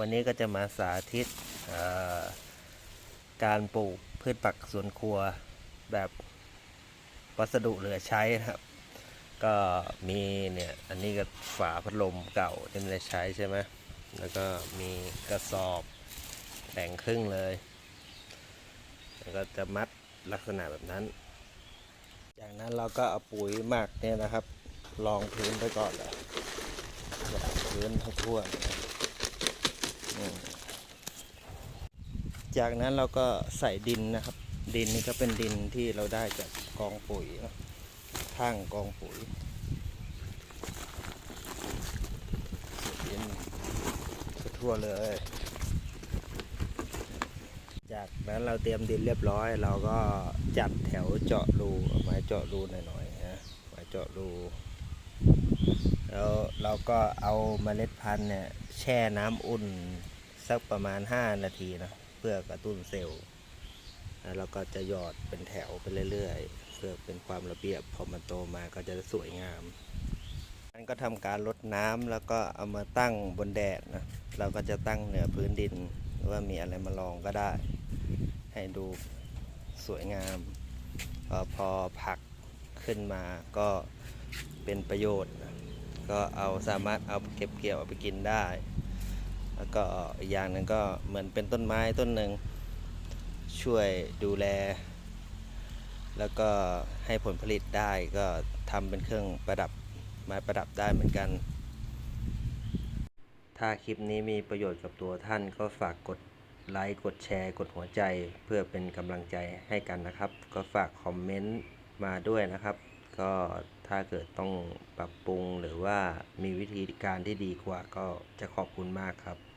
วันนี้ก็จะมาสาธิตการปลูกพืชผักสวนครัวแบบวัสดุเหลือใช้นะครับ ก็มีเนี่ย อันนี้ก็ฝาพัดลมเก่าที่ม่ได้ใช้ใช่ไหมแล้วก็มีกระสอบแบ่งครึ่งเลย แล้วก็จะมัดลักษณะแบบนั้น จากนั้นเราก็เอาปุ๋ยหมักเนี่ยนะครับรองพื้นไปก่อนเลยพื้นให้ทั่วอืม จากนั้นเราก็ใส่ดินนะครับ ดินนี่ก็เป็นดินที่เราได้จากกองปุ๋ยข้างกองปุ๋ยดินทั่วเลย จากนั้นเราเตรียมดินเรียบร้อย เราก็จัดแถวเจาะรูไม้เจาะรูหน่อยๆนะไม้เจาะรูแล้วเราก็เอาเมล็ดพันธุ์เนี่ยแช่น้ำอุ่นสักประมาณ 5 นาทีนะ พื่อกระตุ้นเซลล์แล้วเราก็จะหยอดเป็นแถวไปเรื่อยๆ เพื่อเป็นความระเบียบพอมันโตมาก็จะสวยงามนั้นก็ทำการลดน้ำแล้วก็เอามาตั้งบนแดดนะเราก็จะตั้งเหนือพื้นดินหรือว่ามีอะไรมาลองก็ได้ ให้ดูสวยงามเอพอผักขึ้นมาก็เป็นประโยชน์ ก็เอาสามารถเอาเก็บเกี่ยวเอาไปกินได้ แล้วก็อีกอย่างหนึ่งก็เหมือนเป็นต้นไม้ต้นหนึ่งช่วยดูแล แล้วก็ให้ผลผลิตได้ก็ทำเป็นเครื่องประดับไม้ประดับได้เหมือนกัน ถ้าคลิปนี้มีประโยชน์กับตัวท่านก็ฝากกดไลค์ กดแชร์ กดหัวใจ เพื่อเป็นกำลังใจให้กันนะครับ ก็ฝากคอมเมนต์มาด้วยนะครับ ก็ถ้าเกิดต้องปรับปรุงหรือว่ามีวิธีการที่ดีกว่าก็จะขอบคุณมากครับ